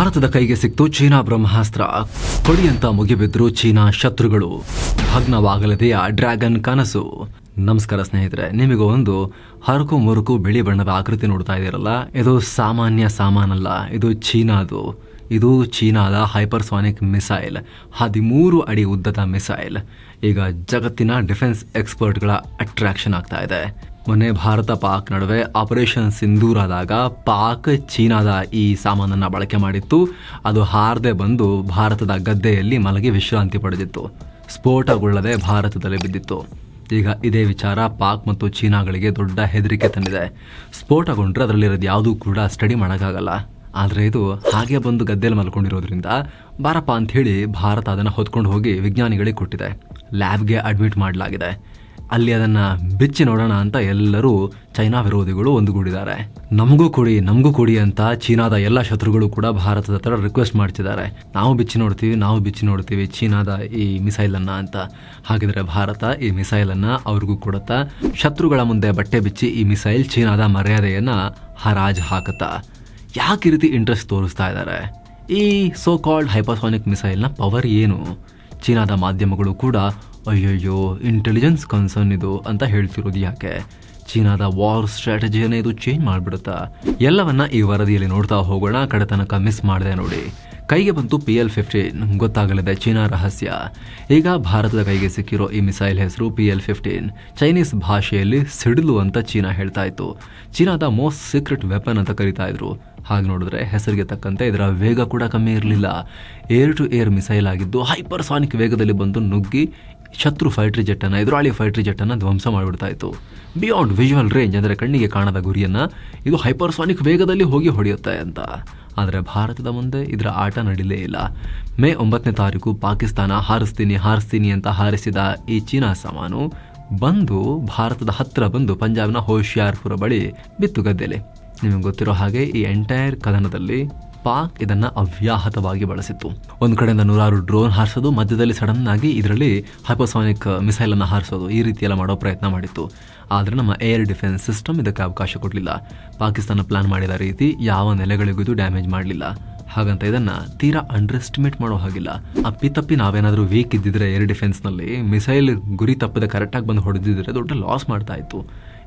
ಭಾರತದ ಕೈಗೆ ಸಿಕ್ತು ಚೀನಾ ಬ್ರಹ್ಮಾಸ್ತ್ರ. ಕೊಡಿಯಂತ ಮುಗಿಬಿದ್ರು ಚೀನಾ ಶತ್ರುಗಳು. ಭಗ್ನವಾಗಲಿದೆಯ ಡ್ರ್ಯಾಗನ್ ಕನಸು. ನಮಸ್ಕಾರ ಸ್ನೇಹಿತರೆ, ನಿಮಗೆ ಒಂದು ಹರಕು ಮುರುಕು ಬಿಳಿ ಬಣ್ಣದ ಆಕೃತಿ ನೋಡ್ತಾ ಇದ್ದೀರಲ್ಲ? ಇದು ಸಾಮಾನ್ಯ ಸಾಮಾನಲ್ಲ, ಇದು ಚೀನಾದು. ಇದು ಚೀನಾದ ಹೈಪರ್ಸಾನಿಕ್ ಮಿಸೈಲ್, ಹದಿಮೂರು ಅಡಿ ಉದ್ದದ ಮಿಸೈಲ್. ಈಗ ಜಗತ್ತಿನ ಡಿಫೆನ್ಸ್ ಎಕ್ಸ್ಪರ್ಟ್ಗಳ ಅಟ್ರಾಕ್ಷನ್ ಆಗ್ತಾ ಇದೆ. ಮೊನ್ನೆ ಭಾರತ ಪಾಕ್ ನಡುವೆ ಆಪರೇಷನ್ ಸಿಂಧೂರ್ ಆದಾಗ ಪಾಕ್ ಚೀನಾದ ಈ ಸಾಮಾನನ್ನು ಬಳಕೆ ಮಾಡಿತ್ತು. ಅದು ಹಾರದೆ ಬಂದು ಭಾರತದ ಗದ್ದೆಯಲ್ಲಿ ಮಲಗಿ ವಿಶ್ರಾಂತಿ ಪಡೆದಿತ್ತು. ಸ್ಫೋಟಗೊಳ್ಳದೆ ಭಾರತದಲ್ಲಿ ಬಿದ್ದಿತ್ತು. ಈಗ ಇದೇ ವಿಚಾರ ಪಾಕ್ ಮತ್ತು ಚೀನಾಗಳಿಗೆ ದೊಡ್ಡ ಹೆದರಿಕೆ ತಂದಿದೆ. ಸ್ಫೋಟಗೊಂಡ್ರೆ ಅದರಲ್ಲಿರೋದು ಯಾವುದೂ ಕೂಡ ಸ್ಟಡಿ ಮಾಡೋಕ್ಕಾಗಲ್ಲ. ಆದರೆ ಇದು ಹಾಗೆ ಬಂದು ಗದ್ದೆಯಲ್ಲಿ ಮಲ್ಕೊಂಡಿರೋದ್ರಿಂದ ಬಾರಪ್ಪ ಅಂಥೇಳಿ ಭಾರತ ಅದನ್ನು ಹೊತ್ಕೊಂಡು ಹೋಗಿ ವಿಜ್ಞಾನಿಗಳಿಗೆ ಕೊಟ್ಟಿದೆ. ಲ್ಯಾಬ್ಗೆ ಅಡ್ಮಿಟ್ ಮಾಡಲಾಗಿದೆ. ಅಲ್ಲಿ ಅದನ್ನು ಬಿಚ್ಚಿ ನೋಡೋಣ ಅಂತ ಎಲ್ಲರೂ ಚೈನಾ ವಿರೋಧಿಗಳು ಒಂದುಗೂಡಿದ್ದಾರೆ. ನಮಗೂ ಕೊಡಿ ನಮಗೂ ಕೊಡಿ ಅಂತ ಚೀನಾದ ಎಲ್ಲ ಶತ್ರುಗಳು ಕೂಡ ಭಾರತದ ಹತ್ರ ರಿಕ್ವೆಸ್ಟ್ ಮಾಡ್ತಿದ್ದಾರೆ. ನಾವು ಬಿಚ್ಚಿ ನೋಡ್ತೀವಿ, ನಾವು ಬಿಚ್ಚಿ ನೋಡ್ತೀವಿ ಚೀನಾದ ಈ ಮಿಸೈಲನ್ನು ಅಂತ. ಹಾಗಿದ್ರೆ ಭಾರತ ಈ ಮಿಸೈಲನ್ನು ಅವ್ರಿಗೂ ಕೊಡುತ್ತಾ, ಶತ್ರುಗಳ ಮುಂದೆ ಬಟ್ಟೆ ಬಿಚ್ಚಿ ಈ ಮಿಸೈಲ್ ಚೀನಾದ ಮರ್ಯಾದೆಯನ್ನು ಹರಾಜು ಹಾಕುತ್ತಾ? ಯಾಕೆ ರೀತಿ ಇಂಟ್ರೆಸ್ಟ್ ತೋರಿಸ್ತಾ ಇದ್ದಾರೆ? ಈ ಸೋ ಕಾಲ್ಡ್ ಹೈಪರ್ಸಾನಿಕ್ ಮಿಸೈಲ್ನ ಪವರ್ ಏನು? ಚೀನಾದ ಮಾಧ್ಯಮಗಳು ಕೂಡ ಅಯ್ಯಯ್ಯೋ ಇಂಟೆಲಿಜೆನ್ಸ್ ಕನ್ಸರ್ನ್ ಇದು ಅಂತ ಹೇಳ್ತಿರೋದು ಯಾಕೆ? ಚೀನಾದ ವಾರ್ ಸ್ಟ್ರಾಟಜಿಯನ್ನೇ ಇದು ಚೇಂಜ್ ಮಾಡಿಬಿಡುತ್ತಾ? ಎಲ್ಲವನ್ನ ಈ ವರದಿಯಲ್ಲಿ ನೋಡ್ತಾ ಹೋಗೋಣ ಕಡೆತನಕ ಮಿಸ್ ಮಾಡಿದೆ ನೋಡಿ. ಕೈಗೆ ಬಂತು ಪಿ ಎಲ್ ಫಿಫ್ಟೀನ್ ಗೊತ್ತಾಗಲಿದೆ ಚೀನಾ ರಹಸ್ಯ. ಈಗ ಭಾರತದ ಕೈಗೆ ಸಿಕ್ಕಿರೋ ಈ ಮಿಸೈಲ್ ಹೆಸರು ಪಿ ಎಲ್ ಫಿಫ್ಟೀನ್ ಚೈನೀಸ್ ಭಾಷೆಯಲ್ಲಿ ಸಿಡಿಲು ಅಂತ ಚೀನಾ ಹೇಳ್ತಾ ಇತ್ತು. ಚೀನಾದ ಮೋಸ್ಟ್ ಸೀಕ್ರೆಟ್ ವೆಪನ್ ಅಂತ ಕರಿತಾ ಇದ್ರು. ಹಾಗೆ ನೋಡಿದ್ರೆ ಹೆಸರಿಗೆ ತಕ್ಕಂತೆ ಇದರ ವೇಗ ಕೂಡ ಕಮ್ಮಿ ಇರಲಿಲ್ಲ. ಏರ್ ಟು ಏರ್ ಮಿಸೈಲ್ ಆಗಿದ್ದು ಹೈಪರ್ಸಾನಿಕ್ ವೇಗದಲ್ಲಿ ಬಂದು ನುಗ್ಗಿ ಶತ್ರು ಫೈಟ್ರಿ ಜೆಟ್ಟನ್ನು, ಎದುರಾಳಿ ಫೈಟ್ರಿ ಜೆಟ್ಟನ್ನು ಧ್ವಂಸ ಮಾಡಿಬಿಡ್ತಾ ಇತ್ತು ಬಿಯಾಂಡ್ ವಿಜುವಲ್ ರೇಂಜ್ ಅಂದರೆ ಕಣ್ಣಿಗೆ ಕಾಣದ ಗುರಿಯನ್ನು, ಇದು ಹೈಪರ್ಸಾನಿಕ್ ವೇಗದಲ್ಲಿ ಹೋಗಿ ಹೊಡೆಯುತ್ತೆ ಅಂತ. ಆದರೆ ಭಾರತದ ಮುಂದೆ ಇದರ ಆಟ ನಡೀಲೇ ಇಲ್ಲ. ಮೇ ಒಂಬತ್ತನೇ ತಾರೀಕು ಪಾಕಿಸ್ತಾನ ಹಾರಿಸ್ತೀನಿ ಹಾರಿಸ್ತೀನಿ ಅಂತ ಹಾರಿಸಿದ ಈ ಚೀನಾ ಸಾಮಾನು ಬಂದು ಭಾರತದ ಹತ್ತಿರ ಬಂದು ಪಂಜಾಬ್ನ ಹೋಶಿಯಾರ್ಪುರ ಬಳಿ ಬಿತ್ತು ಗದ್ದೆಲೆ. ನಿಮಗೆ ಗೊತ್ತಿರೋ ಹಾಗೆ ಈ ಎಂಟೈರ್ ಕದನದಲ್ಲಿ ಪಾಕ್ ಇದನ್ನ ಅವ್ಯಾಹತವಾಗಿ ಬಳಸಿತ್ತು. ಒಂದು ಕಡೆಯಿಂದ ನೂರಾರು ಡ್ರೋನ್ ಹಾರಿಸೋದು, ಮಧ್ಯದಲ್ಲಿ ಸಡನ್ ಆಗಿ ಇದರಲ್ಲಿ ಹೈಪೋಸಾನಿಕ್ ಮಿಸೈಲ್ ಅನ್ನು ಹಾರಿಸೋದು, ಈ ರೀತಿ ಎಲ್ಲ ಮಾಡೋ ಪ್ರಯತ್ನ ಮಾಡಿತ್ತು. ಆದರೆ ನಮ್ಮ ಏರ್ ಡಿಫೆನ್ಸ್ ಸಿಸ್ಟಮ್ ಇದಕ್ಕೆ ಅವಕಾಶ ಕೊಡಲಿಲ್ಲ. ಪಾಕಿಸ್ತಾನ ಪ್ಲಾನ್ ಮಾಡಿದ ರೀತಿ ಯಾವ ನೆಲೆಗಳಿಗೂ ಇದು ಡ್ಯಾಮೇಜ್ ಮಾಡಲಿಲ್ಲ. ಹಾಗಂತ ಇದನ್ನ ತೀರಾ ಅಂಡರ್ ಎಸ್ಟಿಮೇಟ್ ಮಾಡೋ ಹಾಗಿಲ್ಲ. ಅಪ್ಪಿತಪ್ಪಿ ನಾವೇನಾದರೂ ವೀಕ್ ಇದ್ದಿದ್ರೆ ಏರ್ ಡಿಫೆನ್ಸ್ನಲ್ಲಿ ಮಿಸೈಲ್ ಗುರಿ ತಪ್ಪದೆ ಕರೆಕ್ಟಾಗಿ ಬಂದು ಹೊಡೆದಿದ್ರೆ ದೊಡ್ಡ ಲಾಸ್ ಮಾಡ್ತಾ ಇತ್ತು.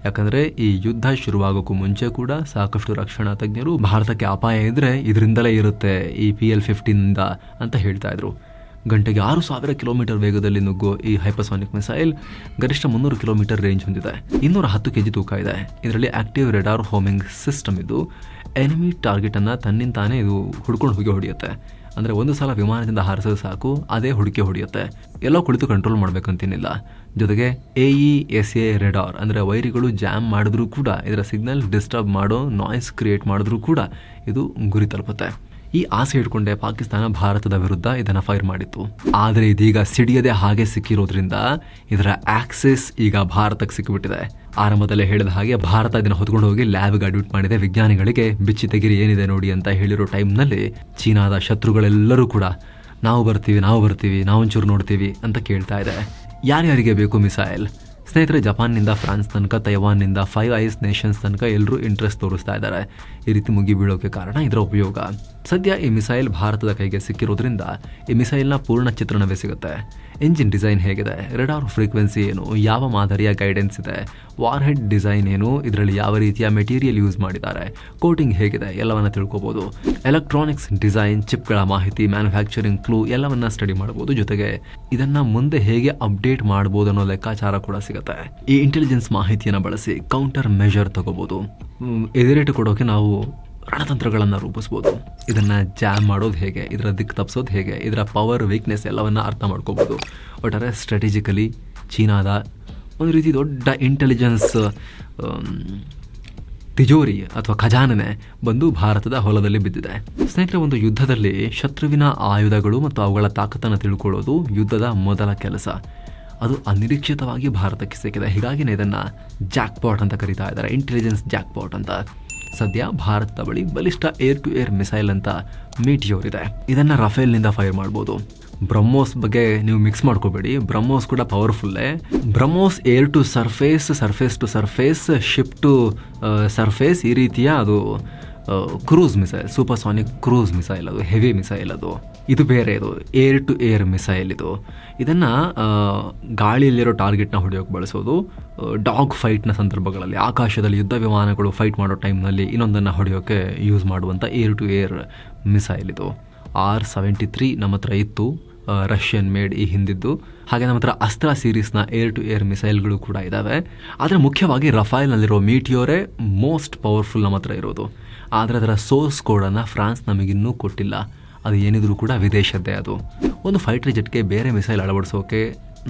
ಯಾಕಂದ್ರೆ ಈ ಯುದ್ಧ ಶುರುವಾಗೋಕ್ಕೂ ಮುಂಚೆ ಕೂಡ ಸಾಕಷ್ಟು ರಕ್ಷಣಾ ತಜ್ಞರು ಭಾರತಕ್ಕೆ ಅಪಾಯ ಇದ್ರೆ ಇದರಿಂದಲೇ ಇರುತ್ತೆ ಈ ಪಿ ಎಲ್ ಫಿಫ್ಟೀನಿಂದ ಅಂತ ಹೇಳ್ತಾ ಇದ್ರು. ಗಂಟೆಗೆ ಆರು ಸಾವಿರ ಕಿಲೋಮೀಟರ್ ವೇಗದಲ್ಲಿ ನುಗ್ಗೋ ಈ ಹೈಪರ್ಸಾನಿಕ್ ಮಿಸೈಲ್ ಗರಿಷ್ಠ ಮುನ್ನೂರು ಕಿಲೋಮೀಟರ್ ರೇಂಜ್ ಹೊಂದಿದೆ. ಇನ್ನೂರ ಹತ್ತು ಕೆಜಿ ತೂಕ ಇದೆ. ಇದರಲ್ಲಿ ಆಕ್ಟಿವ್ ರೆಡಾರ್ ಹೋಮಿಂಗ್ ಸಿಸ್ಟಮ್ ಇದು ಎನಿಮಿ ಟಾರ್ಗೆಟ್ ಅನ್ನ ತನ್ನಿಂತಾನೇ ಇದು ಹುಡ್ಕೊಂಡು ಹೋಗಿ ಹೊಡೆಯುತ್ತೆ. ಅಂದರೆ ಒಂದು ಸಲ ವಿಮಾನದಿಂದ ಹಾರಿಸೋದು ಸಾಕು, ಅದೇ ಹುಡುಕಿ ಹೊಡೆಯುತ್ತೆ. ಎಲ್ಲೋ ಕುಳಿತು ಕಂಟ್ರೋಲ್ ಮಾಡಬೇಕಂತೇನಿಲ್ಲ. ಜೊತೆಗೆ A E S A radar ಅಂದರೆ ವೈರಿಗಳು ಜಾಮ್ ಮಾಡಿದ್ರೂ ಕೂಡ, ಇದರ ಸಿಗ್ನಲ್ ಡಿಸ್ಟರ್ಬ್ ಮಾಡೋ ನಾಯ್ಸ್ ಕ್ರಿಯೇಟ್ ಮಾಡಿದ್ರೂ ಕೂಡ ಇದು ಗುರಿ ತಲುಪುತ್ತೆ. ಈ ಆಸೆ ಇಟ್ಕೊಂಡೆ ಪಾಕಿಸ್ತಾನ ಭಾರತದ ವಿರುದ್ಧ ಇದನ್ನ ಫೈರ್ ಮಾಡಿತ್ತು. ಆದರೆ ಇದೀಗ ಸಿಡಿಯದೆ ಹಾಗೆ ಸಿಕ್ಕಿರೋದ್ರಿಂದ ಇದರ ಆಕ್ಸೆಸ್ ಈಗ ಭಾರತಕ್ಕೆ ಸಿಕ್ಕಿಬಿಟ್ಟಿದೆ. ಆರಂಭದಲ್ಲೇ ಹೇಳಿದ ಹಾಗೆ ಭಾರತ ಇದನ್ನ ಹೊತ್ಕೊಂಡು ಹೋಗಿ ಲ್ಯಾಬ್ಗೆ ಅಡ್ಮಿಟ್ ಮಾಡಿದೆ. ವಿಜ್ಞಾನಿಗಳಿಗೆ ಬಿಚ್ಚಿ ತೆಗಿರಿ ಏನಿದೆ ನೋಡಿ ಅಂತ ಹೇಳಿರೋ ಟೈಮ್ನಲ್ಲಿ ಚೀನಾದ ಶತ್ರುಗಳೆಲ್ಲರೂ ಕೂಡ, ನಾವು ಬರ್ತೀವಿ ನಾವು ಬರ್ತೀವಿ, ನಾವು ಒಂಚೂರು ನೋಡ್ತೀವಿ ಅಂತ ಕೇಳ್ತಾ ಇದೆ. ಯಾರ್ಯಾರಿಗೆ ಬೇಕು ಮಿಸೈಲ್ ಸ್ನೇಹಿತರೆ, ಜಪಾನ್ನಿಂದ ಫ್ರಾನ್ಸ್ ತನಕ, ತೈವಾನ್ನಿಂದ ಫೈವ್ ಐಸ್ ನೇಷನ್ಸ್ ತನಕ ಎಲ್ಲರೂ ಇಂಟ್ರೆಸ್ಟ್ ತೋರಿಸ್ತಾ ಇದ್ದಾರೆ. ಈ ರೀತಿ ಮುಗಿಬೀಳೋಕೆ ಕಾರಣ ಇದರ ಉಪಯೋಗ. ಸದ್ಯ ಈ ಮಿಸೈಲ್ ಭಾರತದ ಕೈಗೆ ಸಿಕ್ಕಿರೋದ್ರಿಂದ ಈ ಮಿಸೈಲ್ನ ಪೂರ್ಣ ಚಿತ್ರಣವೇ ಸಿಗುತ್ತೆ. ಇಂಜಿನ್ ಡಿಸೈನ್ ಹೇಗಿದೆ, ರೆಡಾರ್ ಫ್ರೀಕ್ವೆನ್ಸಿ ಏನು, ಯಾವ ಮಾದರಿಯ ಗೈಡೆನ್ಸ್ ಇದೆ ವಾರ್ ಹೆಡ್ ಡಿಸೈನ್ ಏನು, ಇದರಲ್ಲಿ ಯಾವ ರೀತಿಯ ಮೆಟೀರಿಯಲ್ ಯೂಸ್ ಮಾಡಿದ್ದಾರೆ ಕೋಟಿಂಗ್ ಹೇಗಿದೆ, ಎಲ್ಲವನ್ನ ತಿಳ್ಕೊಬೋದು. ಎಲೆಕ್ಟ್ರಾನಿಕ್ಸ್ ಡಿಸೈನ್ ಚಿಪ್ಗಳ ಮಾಹಿತಿ ಮ್ಯಾನುಫ್ಯಾಕ್ಚರಿಂಗ್ ಕ್ಲೂ ಎಲ್ಲವನ್ನ ಸ್ಟಡಿ ಮಾಡಬಹುದು ಜೊತೆಗೆ ಇದನ್ನ ಮುಂದೆ ಹೇಗೆ ಅಪ್ಡೇಟ್ ಮಾಡಬಹುದು ಅನ್ನೋ ಲೆಕ್ಕಾಚಾರ ಕೂಡ ಸಿಗುತ್ತೆ. ಈ ಇಂಟೆಲಿಜೆನ್ಸ್ ಮಾಹಿತಿಯನ್ನು ಬಳಸಿ ಕೌಂಟರ್ ಮೆಷರ್ ತಗೋಬಹುದು ಎದುರೇಟು ಕೊಡೋಕೆ ನಾವು ರಣತಂತ್ರಗಳನ್ನು ರೂಪಿಸ್ಬೋದು. ಇದನ್ನು ಜಾಮ್ ಮಾಡೋದು ಹೇಗೆ? ಇದರ ದಿಕ್ಕು ತಪ್ಪಿಸೋದು ಹೇಗೆ? ಇದರ ಪವರ್ ವೀಕ್ನೆಸ್ ಎಲ್ಲವನ್ನು ಅರ್ಥ ಮಾಡ್ಕೋಬೋದು. ಒಟ್ಟಾರೆ ಸ್ಟ್ರಾಟಜಿಕಲಿ ಚೀನಾದ ಒಂದು ರೀತಿ ದೊಡ್ಡ ಇಂಟೆಲಿಜೆನ್ಸ್ ತಿಜೋರಿ ಅಥವಾ ಖಜಾನನೆ ಬಂದು ಭಾರತದ ಹೊಲದಲ್ಲಿ ಬಿದ್ದಿದೆ. ಸ್ನೇಹಿತರೆ, ಒಂದು ಯುದ್ಧದಲ್ಲಿ ಶತ್ರುವಿನ ಆಯುಧಗಳು ಮತ್ತು ಅವುಗಳ ತಾಕತ್ತನ್ನು ತಿಳ್ಕೊಳ್ಳೋದು ಯುದ್ಧದ ಮೊದಲ ಕೆಲಸ. ಅದು ಅನಿರೀಕ್ಷಿತವಾಗಿ ಭಾರತಕ್ಕೆ ಸಿಕ್ಕಿದೆ. ಹೀಗಾಗಿನೇ ಇದನ್ನು ಜಾಕ್ಪಾಟ್ ಅಂತ ಕರೀತಾ ಇದ್ದಾರೆ. ಇಂಟೆಲಿಜೆನ್ಸ್ ಜಾಕ್ಪಾಟ್ ಅಂತ. ಸದ್ಯ ಭಾರತದ ಬಳಿ ಬಲಿಷ್ಠ ಏರ್ ಟು ಏರ್ ಮಿಸೈಲ್ ಅಂತ ಮೀಟಿಯೋರ್ ಇದೆ ಇದನ್ನ ರಫೇಲ್ನಿಂದ ಫೈರ್ ಮಾಡ್ಬೋದು. ಬ್ರಹ್ಮೋಸ್ ಬಗ್ಗೆ ನೀವು ಮಿಕ್ಸ್ ಮಾಡ್ಕೋಬೇಡಿ. ಬ್ರಹ್ಮೋಸ್ ಕೂಡ ಪವರ್ಫುಲ್ಲೇ. BrahMos air to surface surface to surface, ship to surface ಈ ರೀತಿಯ ಅದು cruise missile supersonic cruise missile ಅದು ಹೆವಿ ಮಿಸೈಲ್ ಅದು, ಇದು ಬೇರೆ ಇದು ಏರ್ ಟು ಏರ್ ಮಿಸೈಲ್ ಇದು. ಇದನ್ನು ಗಾಳಿಯಲ್ಲಿರೋ ಟಾರ್ಗೆಟ್ನ ಹೊಡೆಯೋಕೆ ಬಳಸೋದು ಡಾಗ್ ಫೈಟ್ನ ಸಂದರ್ಭಗಳಲ್ಲಿ, ಆಕಾಶದಲ್ಲಿ ಯುದ್ಧ ವಿಮಾನಗಳು ಫೈಟ್ ಮಾಡೋ ಟೈಮ್ನಲ್ಲಿ ಇನ್ನೊಂದನ್ನು ಹೊಡೆಯೋಕ್ಕೆ ಯೂಸ್ ಮಾಡುವಂಥ ಏರ್ ಟು ಏರ್ ಮಿಸೈಲ್ ಇದು. ಆರ್ ಸೆವೆಂಟಿ ತ್ರೀ ನಮ್ಮ ಹತ್ರ ಇತ್ತು ರಷ್ಯನ್ ಮೇಡ್ ಈ ಹಿಂದಿದ್ದು. ಹಾಗೆ ನಮ್ಮ ಹತ್ರ ಅಸ್ತ್ರ ಸೀರೀಸ್ನ ಏರ್ ಟು ಏರ್ ಮಿಸೈಲ್ಗಳು ಕೂಡ ಇದ್ದಾವೆ ಆದರೆ ಮುಖ್ಯವಾಗಿ ರಫೈಲ್ನಲ್ಲಿರೋ ಮೀಟಿಯೋರೇ ಮೋಸ್ಟ್ ಪವರ್ಫುಲ್ ನಮ್ಮ ಹತ್ರ ಇರೋದು. ಆದರೆ ಅದರ ಸೋರ್ಸ್ ಕೋಡನ್ನು ಫ್ರಾನ್ಸ್ ನಮಗಿನ್ನೂ ಕೊಟ್ಟಿಲ್ಲ. ಅದು ಏನಿದ್ರೂ ಕೂಡ ವಿದೇಶದ್ದೇ ಅದು. ಒಂದು ಫೈಟರ್ ಜೆಟ್ಗೆ ಬೇರೆ ಮಿಸೈಲ್ ಅಳವಡಿಸೋಕೆ,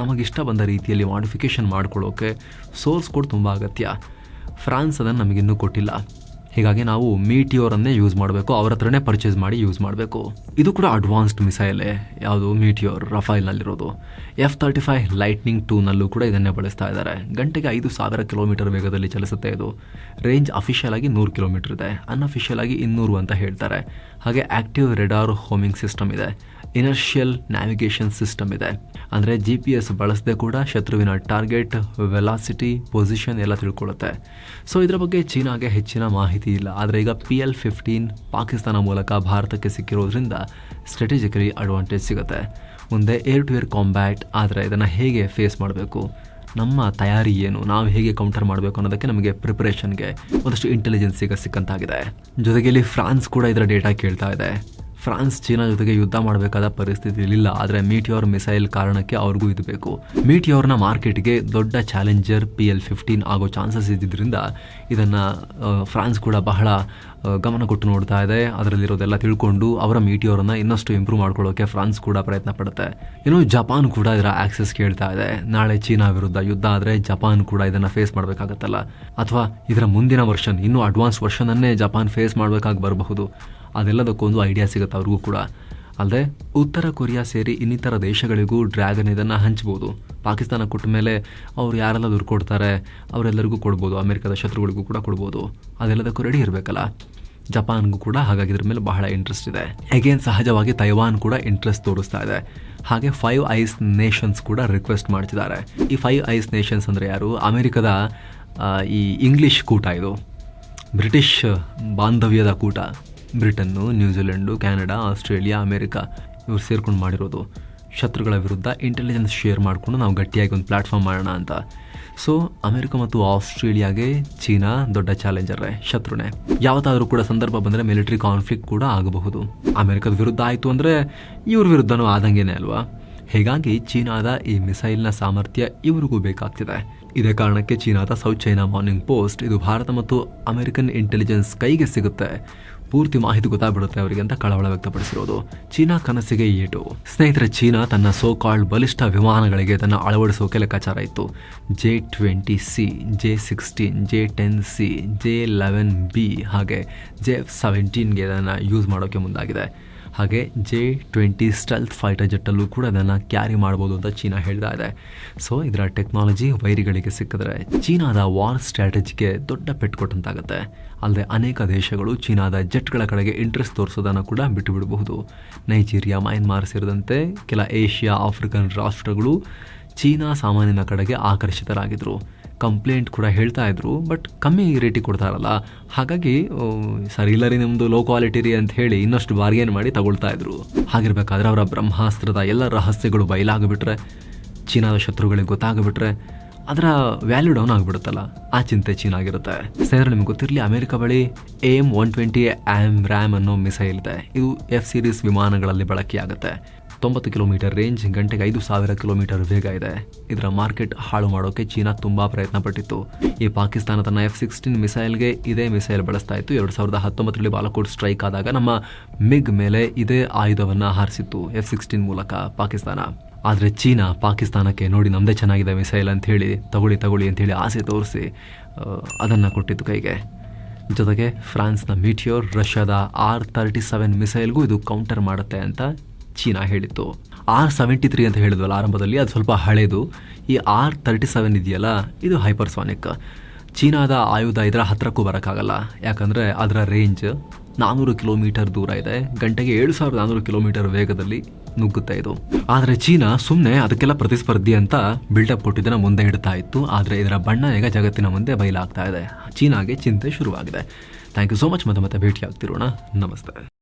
ನಮಗಿಷ್ಟ ಬಂದ ರೀತಿಯಲ್ಲಿ ಮಾಡಿಫಿಕೇಷನ್ ಮಾಡ್ಕೊಳ್ಳೋಕೆ ಸೋರ್ಸ್ ಕೋಡ್ ತುಂಬ ಅಗತ್ಯ. ಫ್ರಾನ್ಸ್ ಅದನ್ನು ನಮಗಿನ್ನೂ ಕೊಟ್ಟಿಲ್ಲ. ಹೀಗಾಗಿ ನಾವು ಮೀಟಿಯೋರನ್ನೇ ಯೂಸ್ ಮಾಡಬೇಕು, ಅವ್ರ ಹತ್ರನೇ ಪರ್ಚೇಸ್ ಮಾಡಿ ಯೂಸ್ ಮಾಡಬೇಕು. ಇದು ಕೂಡ ಅಡ್ವಾನ್ಸ್ಡ್ ಮಿಸೈಲೇ ಯಾವುದು ಮೀಟಿಯೋರ್ ರಫೈಲ್ನಲ್ಲಿರೋದು ಎಫ್ ತರ್ಟಿ ಫೈವ್ ಲೈಟ್ನಿಂಗ್ ಟೂನಲ್ಲೂ ಕೂಡ ಇದನ್ನೇ ಬಳಸ್ತಾ ಇದ್ದಾರೆ. ಗಂಟೆಗೆ ಐದು ಸಾವಿರ ಕಿಲೋಮೀಟರ್ ವೇಗದಲ್ಲಿ ಚಲಿಸುತ್ತೆ ಇದು. ರೇಂಜ್ ಅಫಿಷಿಯಲ್ ಆಗಿ ನೂರು ಕಿಲೋಮೀಟರ್ ಇದೆ. ಅನ್ಅಫಿಷಿಯಲ್ ಆಗಿ ಇನ್ನೂರು ಅಂತ ಹೇಳ್ತಾರೆ. ಹಾಗೆ ಆಕ್ಟಿವ್ ರೆಡಾರ್ ಹೋಮಿಂಗ್ ಸಿಸ್ಟಮ್ ಇದೆ. ಇನರ್ಷಿಯಲ್ ನ್ಯಾವಿಗೇಷನ್ ಸಿಸ್ಟಮ್ ಇದೆ. ಅಂದರೆ ಜಿ ಪಿ ಎಸ್ ಬಳಸದೆ ಕೂಡ ಶತ್ರುವಿನ ಟಾರ್ಗೆಟ್ ವೆಲಾಸಿಟಿ ಪೊಸಿಷನ್ ಎಲ್ಲ ತಿಳ್ಕೊಳ್ಳುತ್ತೆ. ಸೊ ಇದರ ಬಗ್ಗೆ ಚೀನಾಗೆ ಹೆಚ್ಚಿನ ಮಾಹಿತಿ ಇಲ್ಲ. ಆದರೆ ಈಗ ಪಿ ಎಲ್ ಫಿಫ್ಟೀನ್ ಪಾಕಿಸ್ತಾನ ಮೂಲಕ ಭಾರತಕ್ಕೆ ಸಿಕ್ಕಿರೋದ್ರಿಂದ ಸ್ಟ್ರಾಟಜಿಕಲಿ ಅಡ್ವಾಂಟೇಜ್ ಸಿಗುತ್ತೆ. ಮುಂದೆ ಏರ್ ಟು ಏರ್ ಕಾಂಬ್ಯಾಟ್ ಆದರೆ ಇದನ್ನು ಹೇಗೆ ಫೇಸ್ ಮಾಡಬೇಕು? ನಮ್ಮ ತಯಾರಿ ಏನು? ನಾವು ಹೇಗೆ ಕೌಂಟರ್ ಮಾಡಬೇಕು ಅನ್ನೋದಕ್ಕೆ ನಮಗೆ ಪ್ರಿಪರೇಷನ್ಗೆ ಒಂದಷ್ಟು ಇಂಟೆಲಿಜೆನ್ಸಿಗೆ ಸಿಕ್ಕಂತಾಗಿದೆ. ಜೊತೆಗೆ ಇಲ್ಲಿ ಫ್ರಾನ್ಸ್ ಕೂಡ ಇದರ ಡೇಟಾ ಕೇಳ್ತಾ ಇದೆ. ಫ್ರಾನ್ಸ್ ಚೀನಾ ಜೊತೆಗೆ ಯುದ್ಧ ಮಾಡಬೇಕಾದ ಪರಿಸ್ಥಿತಿ ಇರಲಿಲ್ಲ ಆದರೆ ಮೀಟಿಯೋರ್ ಮಿಸೈಲ್ ಕಾರಣಕ್ಕೆ ಅವ್ರಿಗೂ ಇದು ಬೇಕು. ಮೀಟಿಯೋರ್ನ ಮಾರ್ಕೆಟ್ಗೆ ದೊಡ್ಡ ಚಾಲೆಂಜರ್ ಪಿ ಎಲ್ ಫಿಫ್ಟೀನ್ ಆಗೋ ಚಾನ್ಸಸ್ ಇದ್ದಿದ್ದರಿಂದ ಇದನ್ನು ಫ್ರಾನ್ಸ್ ಕೂಡ ಬಹಳ ಗಮನ ಕೊಟ್ಟು ನೋಡ್ತಾ ಇದೆ. ಅದರಲ್ಲಿರೋದೆಲ್ಲ ತಿಳ್ಕೊಂಡು ಅವರ ಮೀಟಿಯೋರನ್ನು ಇನ್ನಷ್ಟು ಇಂಪ್ರೂವ್ ಮಾಡ್ಕೊಳ್ಳೋಕೆ ಫ್ರಾನ್ಸ್ ಕೂಡ ಪ್ರಯತ್ನ ಪಡುತ್ತೆ. ಇನ್ನು ಜಪಾನ್ ಕೂಡ ಇದರ ಆಕ್ಸೆಸ್ ಕೇಳ್ತಾ ಇದೆ. ನಾಳೆ ಚೀನಾ ವಿರುದ್ಧ ಯುದ್ಧ ಆದರೆ ಜಪಾನ್ ಕೂಡ ಇದನ್ನು ಫೇಸ್ ಮಾಡಬೇಕಾಗತ್ತಲ್ಲ. ಅಥವಾ ಇದರ ಮುಂದಿನ ವರ್ಷನ್, ಇನ್ನೂ ಅಡ್ವಾನ್ಸ್ ವರ್ಷನನ್ನೇ ಜಪಾನ್ ಫೇಸ್ ಮಾಡಬೇಕಾಗಿ ಬರಬಹುದು. ಅದೆಲ್ಲದಕ್ಕೊಂದು ಐಡಿಯಾ ಸಿಗುತ್ತೆ ಅವ್ರಿಗೂ ಕೂಡ. ಅಲ್ಲದೆ ಉತ್ತರ ಕೊರಿಯಾ ಸೇರಿ ಇನ್ನಿತರ ದೇಶಗಳಿಗೂ ಡ್ರ್ಯಾಗನ್ ಇದನ್ನು ಹಂಚ್ಬೋದು. ಪಾಕಿಸ್ತಾನ ಕೊಟ್ಟ ಮೇಲೆ ಅವ್ರು ಯಾರೆಲ್ಲ ದುಡ್ಡು ಕೊಡ್ತಾರೆ, ಅವರೆಲ್ಲರಿಗೂ ಕೊಡ್ಬೋದು. ಅಮೆರಿಕದ ಶತ್ರುಗಳಿಗೂ ಕೂಡ ಕೊಡ್ಬೋದು. ಅದೆಲ್ಲದಕ್ಕೂ ರೆಡಿ ಇರಬೇಕಲ್ಲ. ಜಪಾನ್ಗೂ ಕೂಡ ಹಾಗಾಗಿ ಇದ್ರ ಮೇಲೆ ಬಹಳ ಇಂಟ್ರೆಸ್ಟ್ ಇದೆ. ಅಗೇನ್ ಸಹಜವಾಗಿ ತೈವಾನ್ ಕೂಡ ಇಂಟ್ರೆಸ್ಟ್ ತೋರಿಸ್ತಾ ಇದೆ. ಹಾಗೆ ಫೈವ್ ಐಸ್ ನೇಷನ್ಸ್ ಕೂಡ ರಿಕ್ವೆಸ್ಟ್ ಮಾಡ್ತಿದ್ದಾರೆ. ಈ ಫೈವ್ ಐಸ್ ನೇಷನ್ಸ್ ಅಂದರೆ ಯಾರು? ಅಮೆರಿಕದ ಈ ಇಂಗ್ಲಿಷ್ ಕೂಟ ಇದು. ಬ್ರಿಟಿಷ್ ಬಾಂಧವ್ಯದ ಕೂಟ. Britain, New Zealand Canada Australia, America ಇವ್ರು ಸೇರ್ಕೊಂಡು ಮಾಡಿರೋದು. ಶತ್ರುಗಳ ವಿರುದ್ಧ ಇಂಟೆಲಿಜೆನ್ಸ್ ಶೇರ್ ಮಾಡಿಕೊಂಡು ನಾವು ಗಟ್ಟಿಯಾಗಿ ಒಂದು ಪ್ಲ್ಯಾಟ್ಫಾರ್ಮ್ ಮಾಡೋಣ ಅಂತ. ಸೊ ಅಮೆರಿಕ ಮತ್ತು ಆಸ್ಟ್ರೇಲಿಯಾಗೆ ಚೀನಾ ದೊಡ್ಡ ಚಾಲೆಂಜರೇ ಶತ್ರುನೇ. ಯಾವತ್ತಾದರೂ ಕೂಡ ಸಂದರ್ಭ ಬಂದರೆ ಮಿಲಿಟರಿ ಕಾನ್ಫ್ಲಿಕ್ಟ್ ಕೂಡ ಆಗಬಹುದು. ಅಮೆರಿಕದ ವಿರುದ್ಧ ಆಯಿತು ಅಂದರೆ ಇವ್ರ ವಿರುದ್ಧನೂ ಆದಂಗೆನೇ ಅಲ್ವಾ? ಹೀಗಾಗಿ ಚೀನಾದ ಈ ಮಿಸೈಲ್ನ ಸಾಮರ್ಥ್ಯ ಇವರಿಗೂ ಬೇಕಾಗ್ತಿದೆ. ಇದೇ ಕಾರಣಕ್ಕೆ ಚೀನಾದ ಸೌತ್ ಚೈನಾ ಮಾರ್ನಿಂಗ್ ಪೋಸ್ಟ್ ಇದು ಭಾರತ ಮತ್ತು ಅಮೆರಿಕನ್ ಇಂಟೆಲಿಜೆನ್ಸ್ ಕೈಗೆ ಸಿಗುತ್ತೆ. ಪೂರ್ತಿ ಮಾಹಿತಿ ಗೊತ್ತಾಗ್ಬಿಡುತ್ತೆ ಅವರಿಗೆ ಅಂತ ಕಳವಳ ವ್ಯಕ್ತಪಡಿಸಿರೋದು. ಚೀನಾ ಕನಸಿಗೆ ಏಟು. ಸ್ನೇಹಿತರೆ, ಚೀನಾ ತನ್ನ ಸೋ ಕಾಲ್ಡ್ ಬಲಿಷ್ಠ ವಿಮಾನಗಳಿಗೆ ತನ್ನ ಅಳವಡಿಸೋಕೆ ಲೆಕ್ಕಾಚಾರ ಇತ್ತು. J twenty C, J sixteen, J ten C, J eleven B ಹಾಗೆ ಜೆ ಸೆವೆಂಟೀನ್ಗೆ ಇದನ್ನು ಯೂಸ್ ಮಾಡೋಕ್ಕೆ ಮುಂದಾಗಿದೆ. ಹಾಗೆ ಜೆ ಟ್ವೆಂಟಿ ಸ್ಟೆಲ್ತ್ ಫೈಟರ್ ಜೆಟ್ಟಲ್ಲೂ ಕೂಡ ಅದನ್ನು ಕ್ಯಾರಿ ಮಾಡ್ಬೋದು ಅಂತ ಚೀನಾ ಹೇಳ್ತಾ ಇದೆ. ಸೊ ಇದರ ಟೆಕ್ನಾಲಜಿ ವೈರಿಗಳಿಗೆ ಸಿಕ್ಕಿದ್ರೆ ಚೀನಾದ ವಾರ್ ಸ್ಟ್ರಾಟಜಿಗೆ ದೊಡ್ಡ ಪೆಟ್ಟು ಕೊಟ್ಟಂತಾಗುತ್ತೆ ಅಲ್ಲದೆ ಅನೇಕ ದೇಶಗಳು ಚೀನಾದ ಜೆಟ್ಗಳ ಕಡೆಗೆ ಇಂಟ್ರೆಸ್ಟ್ ತೋರಿಸೋದನ್ನು ಕೂಡ ಬಿಟ್ಟು ಬಿಡಬಹುದು ನೈಜೀರಿಯಾ ಮಯನ್ಮಾರ್ ಸೇರಿದಂತೆ ಕೆಲ ಏಷ್ಯಾ ಆಫ್ರಿಕನ್ ರಾಷ್ಟ್ರಗಳು ಚೀನಾ ಸಾಮಾನ್ಯನ ಕಡೆಗೆ ಆಕರ್ಷಿತರಾಗಿದ್ದರು ಕಂಪ್ಲೇಂಟ್ ಕೂಡ ಹೇಳ್ತಾ ಇದ್ರು ಬಟ್ ಕಮ್ಮಿ ರೇಟಿ ಕೊಡ್ತಾರಲ್ಲ ಹಾಗಾಗಿ ಸರಿ ಇಲ್ಲ ರೀ ನಿಮ್ಮದು ಲೋ ಕ್ವಾಲಿಟಿ ರೀ ಅಂತ ಹೇಳಿ ಇನ್ನಷ್ಟು ಬಾರ್ಗೇನ್ ಮಾಡಿ ತಗೊಳ್ತಾ ಇದ್ರು. ಹಾಗಿರ್ಬೇಕಾದ್ರೆ ಅವರ ಬ್ರಹ್ಮಾಸ್ತ್ರದ ಎಲ್ಲ ರಹಸ್ಯಗಳು ಬಯಲಾಗಿಬಿಟ್ರೆ, ಚೀನಾದ ಶತ್ರುಗಳಿಗೆ ಗೊತ್ತಾಗ್ಬಿಟ್ರೆ, ಅದರ ವ್ಯಾಲ್ಯೂ ಡೌನ್ ಆಗಿಬಿಡುತ್ತಲ್ಲ. ಆ ಚಿಂತೆ ಚೀನಾಗಿರುತ್ತೆ. ಸ್ನೇಹಿತರೆ, ನಿಮ್ಗೆ ಗೊತ್ತಿರಲಿ, ಅಮೆರಿಕ ಬಳಿ M one twenty AMRAAM ಅನ್ನೋ ಮಿಸೈಲ್ ಇದೆ. ಇದು ಎಫ್ ಸೀರೀಸ್ ವಿಮಾನಗಳಲ್ಲಿ ಬಳಕೆಯಾಗುತ್ತೆ. ತೊಂಬತ್ತು ಕಿಲೋಮೀಟರ್ ರೇಂಜ್ ಗಂಟೆಗೆ ಐದು ಸಾವಿರ ಕಿಲೋಮೀಟರ್ ವೇಗ ಇದೆ. ಇದರ ಮಾರ್ಕೆಟ್ ಹಾಳು ಮಾಡೋಕೆ ಚೀನಾ ತುಂಬಾ ಪ್ರಯತ್ನ ಪಟ್ಟಿತ್ತು ಈ ಪಾಕಿಸ್ತಾನ ತನ್ನ ಎಫ್ ಸಿಕ್ಸ್ಟೀನ್ ಮಿಸೈಲ್ಗೆ ಇದೇ ಮಿಸೈಲ್ ಬಳಸ್ತಾ ಇತ್ತು. ಎರಡು ಸಾವಿರದ ಹತ್ತೊಂಬತ್ತರಲ್ಲಿ ಬಾಲಕೋಟ್ ಸ್ಟ್ರೈಕ್ ಆದಾಗ ನಮ್ಮ ಮಿಗ್ ಮೇಲೆ ಇದೇ ಆಯುಧವನ್ನು ಹಾರಿಸಿತ್ತು ಎಫ್ ಸಿಕ್ಸ್ಟೀನ್ ಮೂಲಕ ಪಾಕಿಸ್ತಾನ. ಆದರೆ ಚೀನಾ ಪಾಕಿಸ್ತಾನಕ್ಕೆ ನೋಡಿ ನಮ್ಮದೇ ಚೆನ್ನಾಗಿದೆ ಮಿಸೈಲ್ ಅಂತ ಹೇಳಿ, ತಗೊಳ್ಳಿ ತಗೊಳ್ಳಿ ಅಂತ ಹೇಳಿ ಆಸೆ ತೋರಿಸಿ ಅದನ್ನು ಕೊಟ್ಟಿತ್ತು ಕೈಗೆ. ಜೊತೆಗೆ ಫ್ರಾನ್ಸ್ನ ಮೀಟಿಯೋರ್ ರಷ್ಯಾದ ಆರ್ ಥರ್ಟಿ ಸೆವೆನ್ ಮಿಸೈಲ್ಗೂ ಇದು ಕೌಂಟರ್ ಮಾಡುತ್ತೆ ಅಂತ ಚೀನಾ ಹೇಳಿತ್ತು ಆರ್ ಸೆವೆಂಟಿ ತ್ರೀ ಅಂತ ಹೇಳಿದ್ವಲ್ಲ ಆರಂಭದಲ್ಲಿ, ಅದು ಸ್ವಲ್ಪ ಹಳೇದು. ಈ ಆರ್ ತರ್ಟಿ ಸೆವೆನ್ ಇದೆಯಲ್ಲ, ಇದು ಹೈಪರ್ಸಾನಿಕ್. ಚೀನಾದ ಆಯುಧ ಇದರ ಹತ್ತಿರಕ್ಕೂ ಬರೋಕ್ಕಾಗಲ್ಲ. ಯಾಕಂದರೆ ಅದರ ರೇಂಜ್ ನಾನ್ನೂರು ಕಿಲೋಮೀಟರ್ ದೂರ ಇದೆ. ಗಂಟೆಗೆ ಏಳು ಸಾವಿರದ ನಾನ್ನೂರು ಕಿಲೋಮೀಟರ್ ವೇಗದಲ್ಲಿ ನುಗ್ಗುತ್ತಾ ಇದು. ಆದರೆ ಚೀನಾ ಸುಮ್ಮನೆ ಅದಕ್ಕೆಲ್ಲ ಪ್ರತಿಸ್ಪರ್ಧಿ ಅಂತ ಬಿಲ್ಡಪ್ ಕೊಟ್ಟಿದ್ದನ್ನು ಮುಂದೆ ಇಡ್ತಾ ಇತ್ತು. ಆದರೆ ಇದರ ಬಣ್ಣ ಈಗ ಜಗತ್ತಿನ ಮುಂದೆ ಬಯಲಾಗ್ತಾ ಇದೆ. ಚೀನಾಗೆ ಚಿಂತೆ ಶುರುವಾಗಿದೆ. ಥ್ಯಾಂಕ್ ಯು ಸೋ ಮಚ್ ಮತ್ತೆ ಮತ್ತೆ ಭೇಟಿಯಾಗ್ತಿರೋಣ. ನಮಸ್ತೆ.